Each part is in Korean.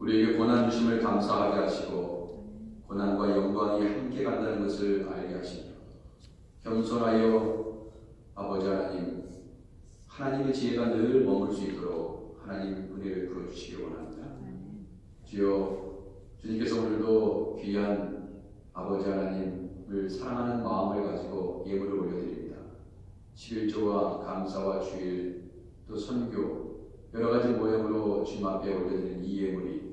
우리에게 고난 주심을 감사하게 하시고 고난과 영광이 함께 간다는 것을 알게 하시며 겸손하여 아버지 하나님 하나님의 지혜가 늘 머물 수 있도록 하나님 은혜를 베풀어 주시기 원합니다. 주여 주님께서 오늘도 귀한 아버지 하나님을 사랑하는 마음을 가지고 예물을 올려드립니다. 11조와 감사와 주일 또 선교 여러 가지 모형으로 주님 앞에 올려드리는 이 예물이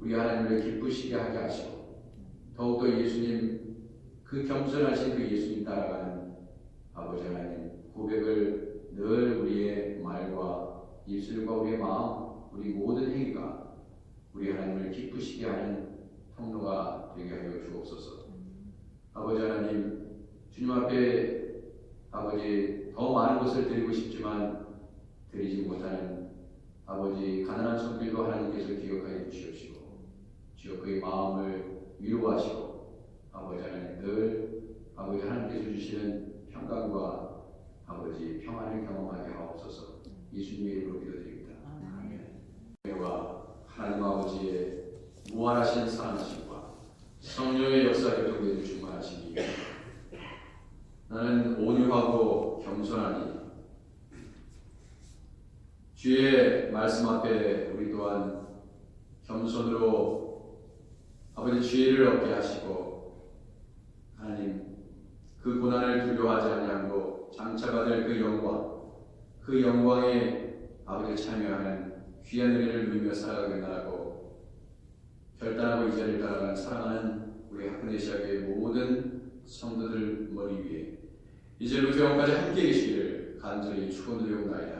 우리 하나님을 기쁘시게 하게 하시고 더욱더 예수님 그 겸손하신 그 예수님 따라가는 아버지 하나님 고백을 늘 우리의 말과 입술과 우리의 마음 우리 모든 행위가 우리 하나님을 기쁘시게 하는 통로가 되게 하여 주옵소서. 아버지 하나님 주님 앞에 아버지 더 많은 것을 드리고 싶지만 드리지 못하는 아버지 가난한 손길도 하나님께서 기억하여 주시옵시고 주여 그의 마음을 위로하시고 아버지 하나님 늘 아버지 하나님께서 주시는 평강과 아버지 평안을 경험하게 하옵소서. 예수님의 이름으로 기도드립니다. 와 하나님 아버지의 무한하신 사랑하심과 성령의 역사 결정되는 충만하심이 나는 온유하고 겸손하니 주의 말씀 앞에 우리 또한 겸손으로 아버지 지혜를 얻게 하시고 하나님 그 고난을 두려워하지 아니하고 장차 받을 그 영광 그 영광에 아버지 참여하는 귀한 은혜를 누리며 살아가게 하고 결단하고 이 자리를 따라가는 사랑하는 우리 학근의 시학의 모든 성도들 머리 위에 이제 루테온까지 함께 계시기를 간절히 축원드리옵나이다.